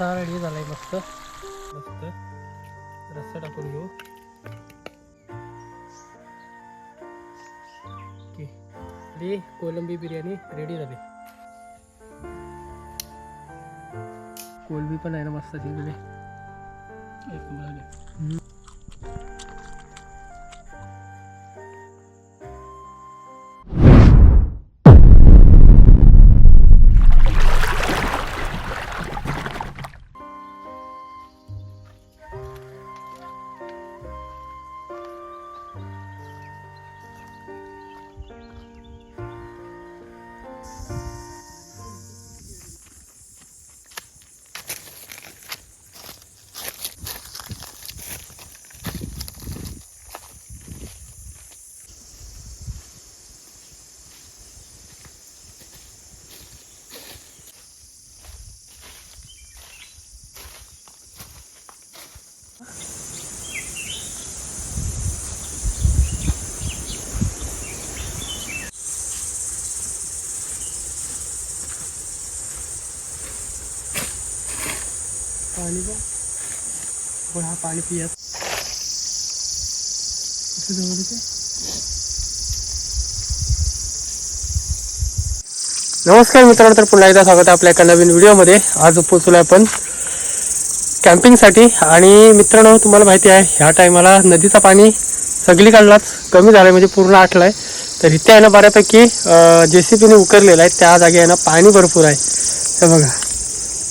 रस्सा रेडी झालाय मस्त. मस्त. रस्सा टाकून घेऊ. ओके. कोलंबी बिर्याणी रेडी झाली. कोलंबी पण आहे ना मस्त तिकडे एक पाणी बघ आपण हा पाणी पियात. जवळ नमस्कार मित्रांनो तर पुन्हा एकदा स्वागत आहे आपल्या एका नवीन व्हिडिओमध्ये. आज पोचलो आपण कॅम्पिंगसाठी आणि मित्रांनो तुम्हाला माहिती आहे ह्या टायमाला नदीचा पाणी सगळीकडलाच कमी झालं म्हणजे पूर्ण आटलं तर इथे आहे ना बऱ्यापैकी जे सी पीने उकरलेलं आहे. त्या जागी आहे ना पाणी भरपूर आहे. तर बघा.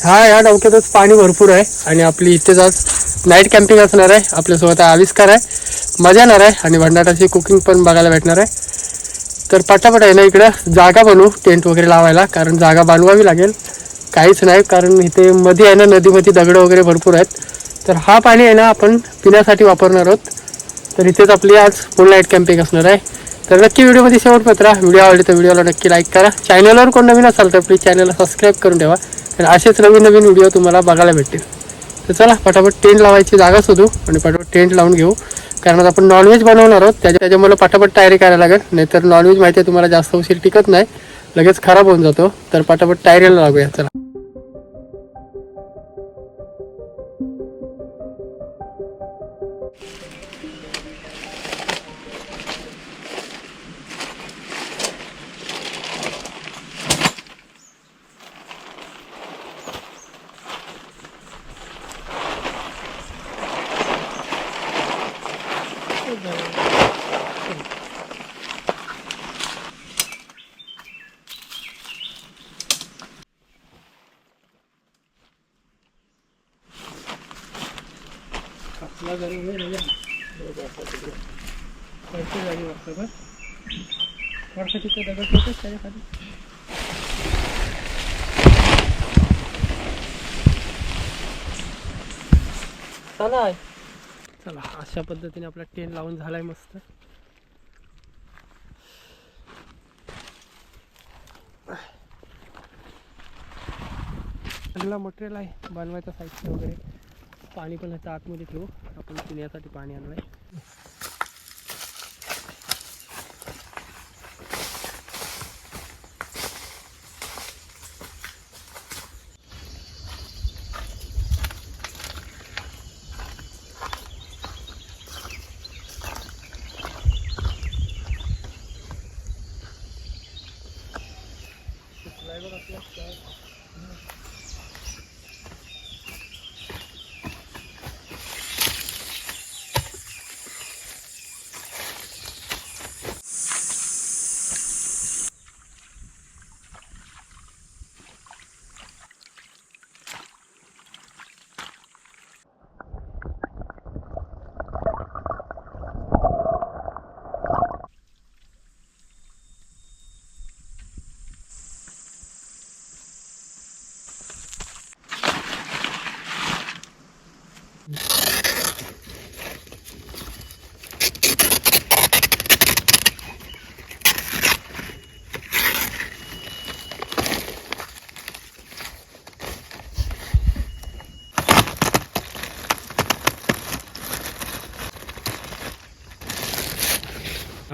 हा या डोक्यातच पाणी भरपूर आहे आणि आपली इथेच आज नाईट कॅम्पिंग असणार आहे. आपल्यासोबत आविष्कार आहे. मजा येणार आहे आणि भंडाराची कुकिंग पण बघायला भेटणार आहे. तर पटापट आहे ना इकडं. जागा बनवू टेंट वगैरे लावायला कारण जागा बांधवावी लागेल. काहीच नाही कारण इथे मध्ये आहे ना नदीमध्ये दगडं वगैरे भरपूर आहेत. तर हा पाणी आहे ना आपण पिण्यासाठी वापरणार आहोत. तर इथेच आपली आज फुल नाईट कॅम्पिंग असणार आहे. तर नक्की व्हिडिओमध्ये शेवट पत्रा व्हिडिओ आवडले तर व्हिडिओला नक्की लाईक करा. चॅनलवर कोण नवीन असाल तर प्लीज चॅनलला सबस्क्राईब करून ठेवा. तर असेच नवीन नवीन व्हिडिओ तुम्हाला बघायला भेटतील. तर चला पटापट टेंट लावायची जागा शोधू आणि पटापट टेंट लावून घेऊ. कारण आपण नॉनव्हेज बनवणार आहोत. त्याच्या त्याच्यामुळे पटापट तयारी करायला लागेल. नाहीतर नॉनव्हेज माहिती आहे तुम्हाला जास्त उशीर टिकत नाही. लगेच खराब होऊन जातो. तर पटापट तयारीला लागूया. चला आपला घरी होईल पैसे जागी वाटतं का वर्ष तिथे दगड होतच त्याच्याखाली चला. चला अशा पद्धतीने आपला टेन लावून झालाय मस्त. चांगला मटेरियल आहे बनवायचं साहित्य वगैरे. पाणी पण ह्याच्या आतमध्ये ठेवू. आपण पिण्यासाठी पाणी आणलं आहे Merci.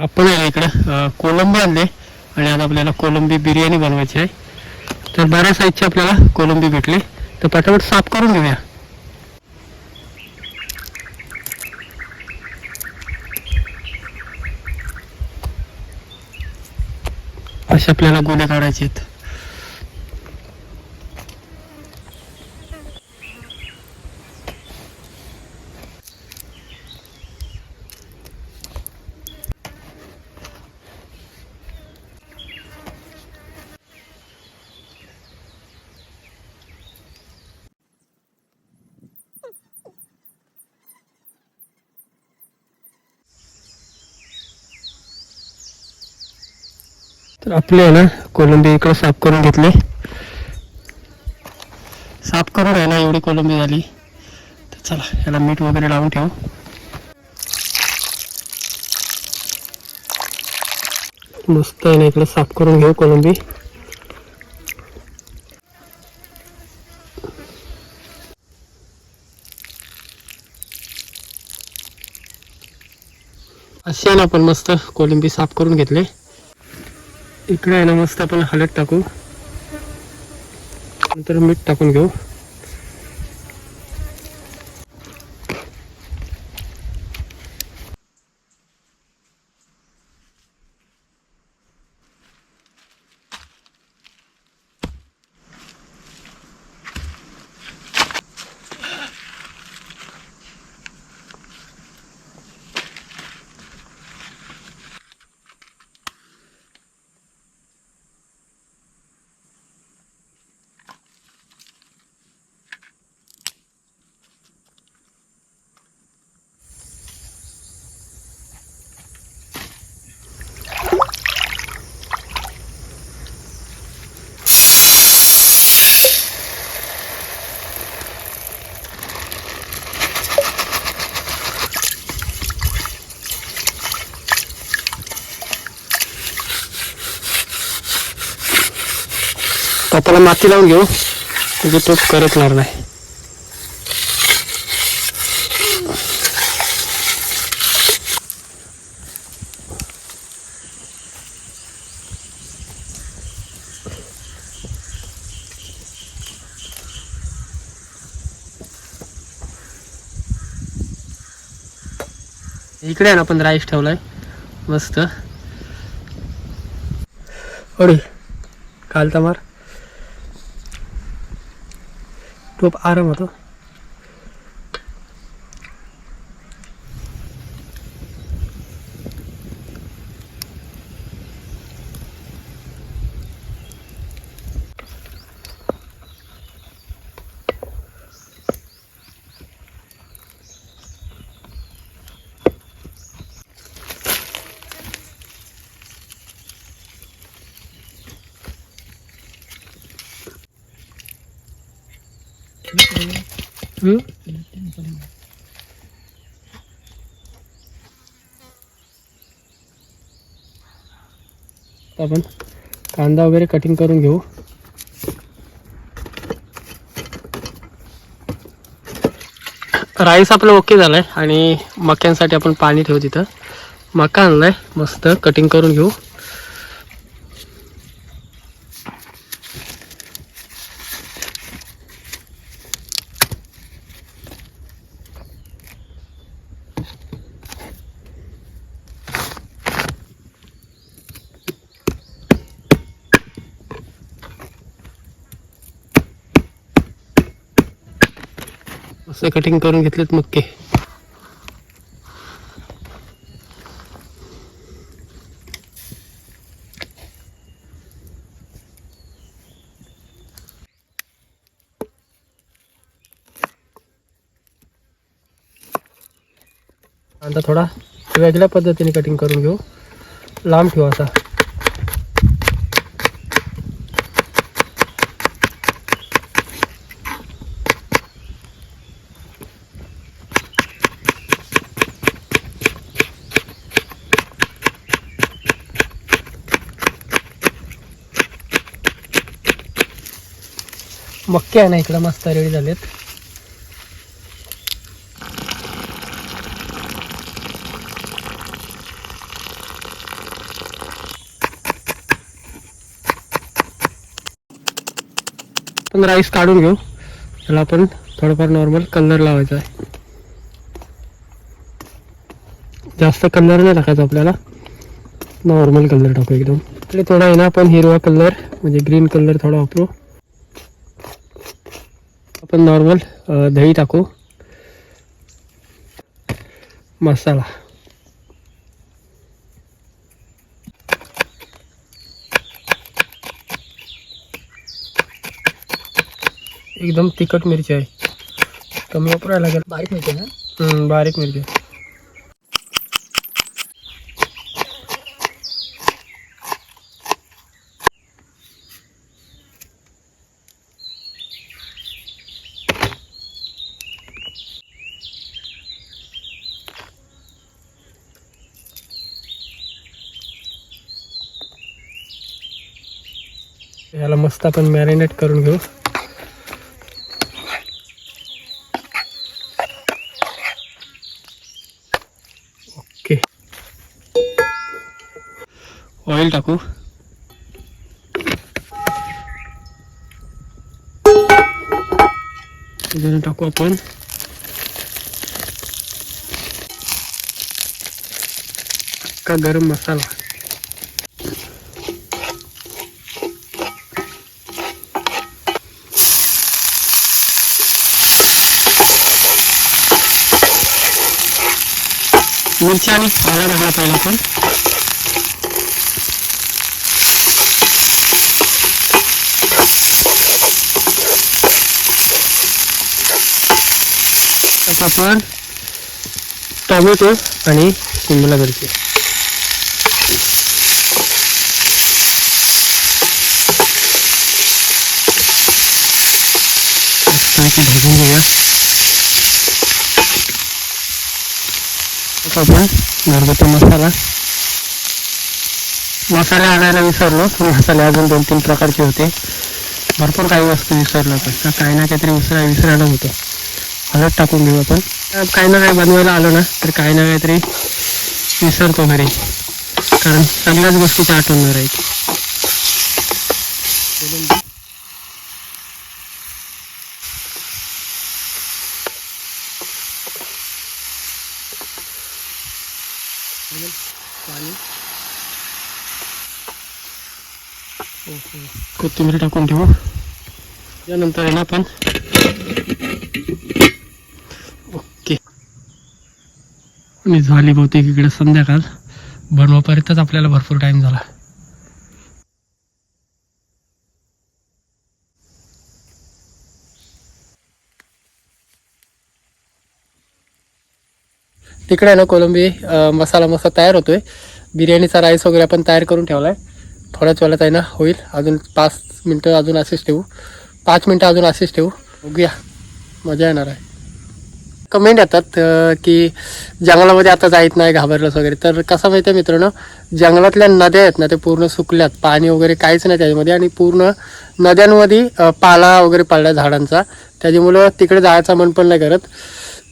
आपण आहे इकडं कोलंबी आणले. आणि आज आपल्याला कोलंबी बिर्याणी बनवायची आहे. तर बऱ्याच साईजची आपल्याला कोलंबी भेटली. तर पटापट साफ करून घेऊया. असे आपल्याला गोले काढायचे आहेत. तर आपले आहे ना कोलंबी इकडे साफ करून घेतले. साफ करून आहे ना एवढी कोलंबी झाली. तर चला याला मीठ वगैरे लावून ठेवू. मस्त आहे ना इकडे साफ करून घेऊ कोलंबी. अशी आहे ना आपण मस्त कोलंबी साफ करून घेतले. इकडे आहे ना मस्त आपण हळद टाकू. नंतर मीठ टाकून घेऊ. त्याला माती लावून घेऊ. म्हणजे तो करतणार नाही. इकडे आहे ना आपण राईस ठेवलाय. मस्त. ओढी काल मार. टोप आराम होतो आपण कांदा वगैरे कटिंग करून घेऊ. राईस आपलं ओके झालाय आणि मक्यांसाठी आपण पाणी ठेवू तिथं. मका आणलाय मस्त कटिंग करून घेऊ. मस्त कटिंग करून घेतलेत मक्के. कांदा थोडा वेगळ्या पद्धतीने कटिंग करून घेऊ. लांब ठेवू असा मक्के आहे ना इकडं मस्त रेडी झालेत. पण राईस काढून घेऊ. त्याला आपण थोडंफार नॉर्मल कलर लावायचा आहे. जास्त कलर नाही टाकायचा आपल्याला. नॉर्मल कलर टाकू एकदम. तरी थोडा आहे ना आपण हिरवा कलर म्हणजे ग्रीन कलर थोडा वापरू. आपण नॉर्मल दही टाकू. मसाला. एकदम तिखट मिरची आहे. कमी वापरायला लागेल. बारीक मिळते ना? बारीक मिरची याला मस्त आपण मॅरिनेट करून घेऊ. ओके. ऑइल टाकू. टाकू आपण. का गरम मसाला. मिरची आणि आला टाकला पाहिजे आपण आपण टोमॅटो आणि शिमला मिरची आता आपण घरगुती मसाला. मसाले आणायला विसरलो. मसाले अजून दोन तीन प्रकारचे होते. भरपूर काही वस्तू विसरलो पण काही ना काहीतरी विसरा विसरायला होतं. हळद टाकून घेऊ आपण. काही ना काही बनवायला आलो ना तर काही ना काहीतरी विसरतो घरी. कारण सगळ्याच गोष्टीची आठवण नाही राहील पाणी कोथिंबीर टाकून ठेवू. यानंतर आहे ना आपण ओके. आणि झाली बहुतेक इकडे संध्याकाळ. बनवापर्यंतच आपल्याला भरपूर टाइम झाला. तिकडे आहे ना कोलंबी मसाला मसाला तयार होतोय. बिर्याणीचा राईस वगैरे आपण तयार करून ठेवला आहे थोड्याच वेळात आहे ना होईल. अजून पाच मिनटं अजून असेच ठेवू. पाच मिनटं अजून असेच ठेवू. बघूया. मजा येणार आहे. कमेंट येतात की जंगलामध्ये आता जायत नाही घाबरलंच वगैरे. तर कसं माहिती आहे मित्रांनो जंगलातल्या नद्या आहेत ना ते पूर्ण सुकल्यात. पाणी वगैरे काहीच नाही त्याच्यामध्ये आणि पूर्ण नद्यांमध्ये पाला वगैरे पडला झाडांचा. त्याच्यामुळं तिकडे जायचं मन पण नाही करत.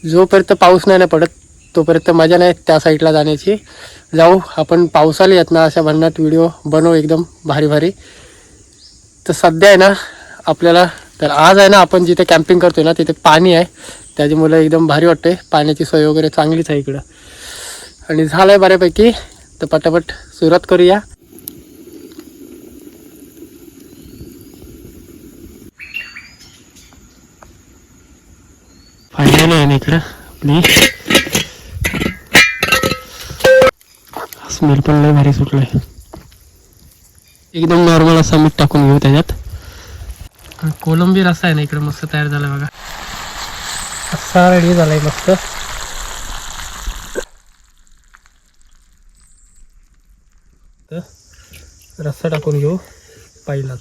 जोपर्यंत पाऊस नाही ना पडत तोपर्यंत मजा नाही त्या साईडला जाण्याची. जाऊ आपण पावसाला येत ना अशा भन्नाट व्हिडिओ बनवू एकदम भारी भारी. तर सध्या आहे ना आपल्याला तर आज आहे ना आपण जिथे कॅम्पिंग करतोय ना तिथे पाणी आहे. त्याच्यामुळे एकदम भारी वाटते पाण्याची सोय वगैरे चांगलीच आहे इकडं. आणि झालं आहे बऱ्यापैकी. तर पटापट सुरुवात करूया. फायनली आहे ना इकडं आपली स्मेल पण लय भारी सुटलाय. एकदम नॉर्मल असा मीठ टाकून घेऊ त्याच्यात. कोलंबी रसा आहे ना इकडे मस्त तयार झाला बघा. असा रेडी झालाय मस्त. रस्सा टाकून घेऊ पहिलाच.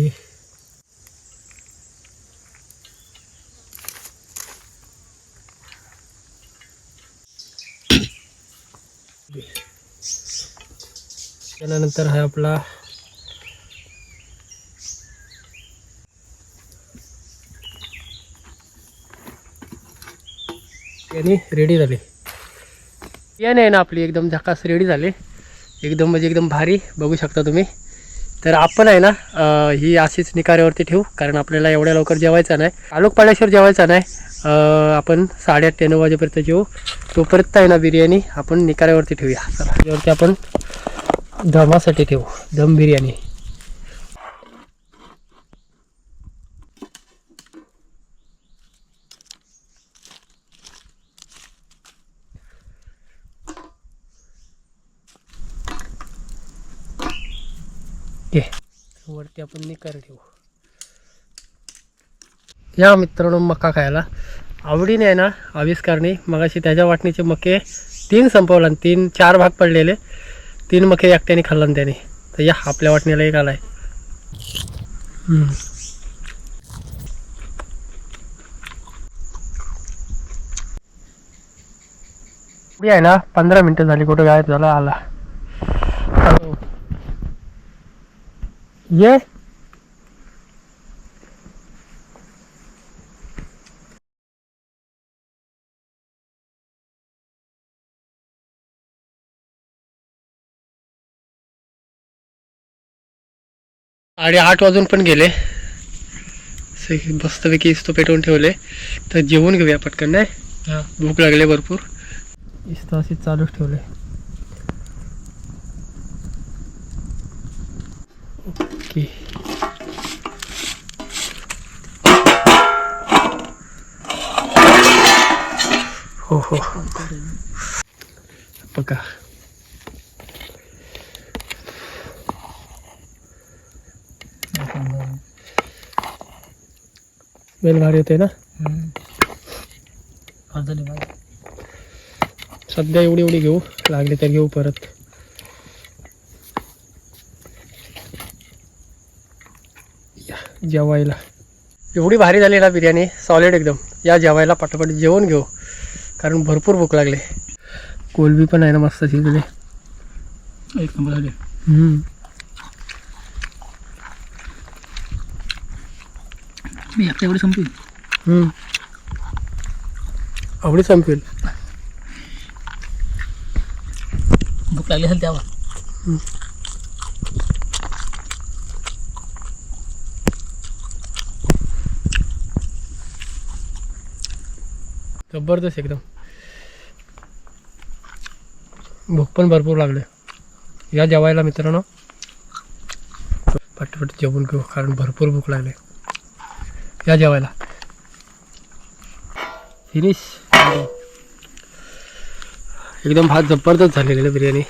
ओके त्यानंतर हा आपला याने रेडी झाले. याने आहे ना आपली एकदम झकास रेडी झाले. एकदम म्हणजे एकदम भारी बघू शकता तुम्ही. तर आपण आहे ना ही अशीच निकाऱ्यावरती ठेवू कारण आपल्याला एवढ्या लवकर जेवायचं नाही. आलोक पाड्याशिवाय जेवायचा नाही. आपण साडेआठ ते नऊ वाजेपर्यंत जेवू. तोपर्यंत आहे ना बिर्याणी आपण निकाऱ्यावरती ठेवूया. त्यावरती आपण दमासाठी ठेवू. दम बिर्याणी. घे. वरती आपण निकार ठेवू. या मित्रांनो मका खायला. आवडीने आहे ना आविष्कारणी. मगाशी त्याच्या वाटणीचे मके तीन संपवला आणि तीन चार भाग पडलेले. तीन मके एकट्याने खाल्ला त्याने. तर या आपल्या वाटणीला एक आलाय. हम्म. मी आहे ना पंधरा मिनटं झाली. कुठं गायब झाला? आला. ये आणि आठ वाजून पण गेले. मस्तपैकी इस्तो पेटवून ठेवले. तर जेवून घेऊया पटकन नाही? भूक लागले भरपूर. इस्तो अशीच चालूच ठेवले. हो हो. बघा. बेल भारी होते ना? सध्या एवढी एवढी घेऊ. लागली तर घेऊ परत. या जेवायला. एवढी भारी झाली ना बिर्याणी. सॉलिड एकदम. या जेवायला पटापट जेवण घेऊ. कारण भरपूर भूक लागले. कोलबी पण आहे ना मस्त शिजले एक नंबर झाले. मी एकटा एवढी संपली. आवडी संपेल. भूक लागली असेल तेव्हा. जबरदस्त एकदम. भूक पण भरपूर लागले. या जेवायला मित्रांनो. पटपट जेवून घेऊ कारण भरपूर भूक लागले. या जेवायला. फिनिश एकदम भात जबरदस्त झालेली बिर्याणी.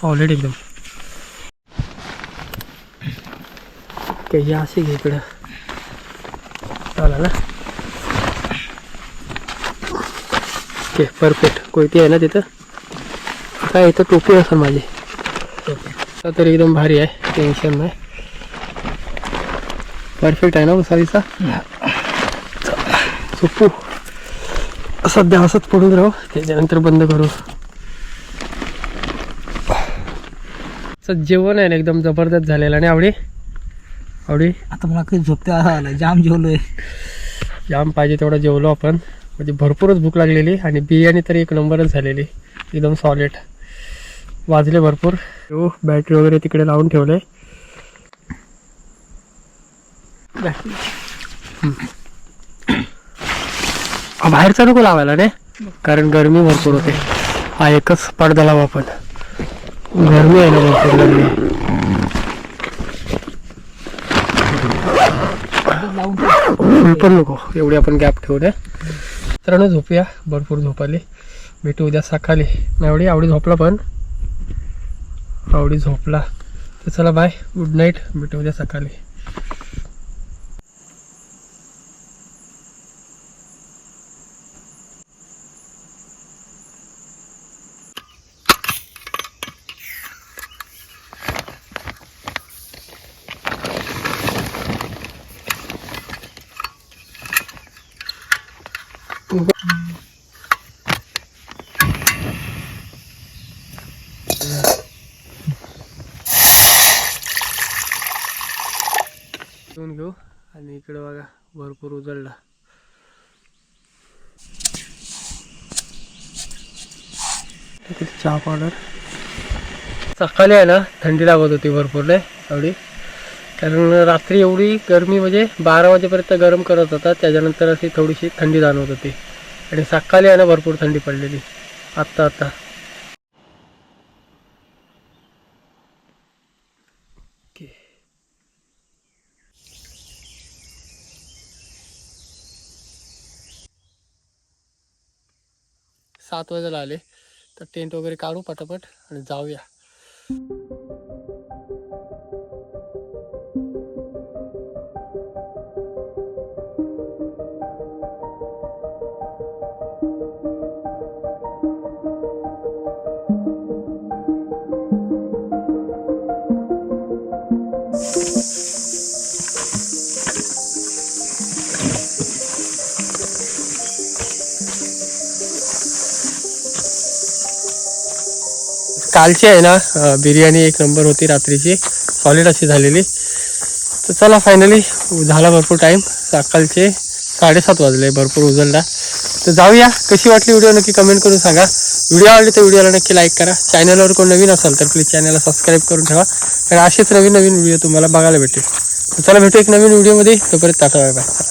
सॉलिड एकदम. काही असे घे इकडं. चाला ना. ओके परफेक्ट कोयती आहे ना तिथं? काय इथं टोपी असेल माझी. आता तर एकदम भारी आहे टेन्शन नाही. परफेक्ट आहे ना उसारीचा सोपू सध्या असंच पडून राहू त्याच्यानंतर बंद करू. जेवण आहे ना एकदम जबरदस्त झालेलं. आणि आवडी? आवडी? आता मला काही झोपते आला जाम जेवलोय. जाम पाहिजे तेवढं जेवलो आपण. म्हणजे भरपूरच भूक लागलेली आणि बिर्याणी तर एक नंबरच झालेली. एकदम सॉलिड वाजले भरपूर. हो बॅटरी वगैरे तिकडे लावून ठेवले बाहेरचा नको लावायला रे. कारण गरमी भरपूर होते. हा एकच पडदा लावा आपण. गरमी आहे ना भरपूर गरमी. फुल पण नको. एवढी आपण गॅप ठेवू द्या मित्रांनो झोपूया. भरपूर झोप आली. भेटू उद्या सकाळी. नाही एवढी आवडी झोपला पण. आवडी झोपला. तर चला बाय गुड नाईट भेटू उद्या सकाळी घेऊन घेऊ आणि इकडे बघा भरपूर उजळला. चहा पावडर. सकाळी आहे ना थंडी लागत होती भरपूर नाही एवढी. कारण रात्री एवढी गरमी म्हणजे बारा वाजेपर्यंत गरम करत होता त्याच्यानंतर अशी थोडीशी थंडी जाणवत होती. आणि सकाळी आहे ना भरपूर थंडी पडलेली. आत्ता आत्ता. सात वाजायला आले. तर टेंट वगैरे काढू पटापट आणि जाऊया. कालची आहे ना बिर्याणी एक नंबर होती रात्रीची. सॉलिड अशी झालेली. तर चला फायनली झाला भरपूर टाईम सकाळचे साडेसात वाजले भरपूर उजळला तर जाऊया. कशी वाटली व्हिडिओ नक्की कमेंट करून सांगा. व्हिडिओ आवडली तर व्हिडिओला नक्की लाईक करा. चॅनलवर कोण नवीन असाल तर प्लीज चॅनलला सबस्क्राईब करून ठेवा. कारण असेच नवीन नवीन व्हिडिओ तुम्हाला बघायला भेटेल तर चला भेटू एक नवीन व्हिडिओमध्ये तोपर्यंत टाटा बाय बाय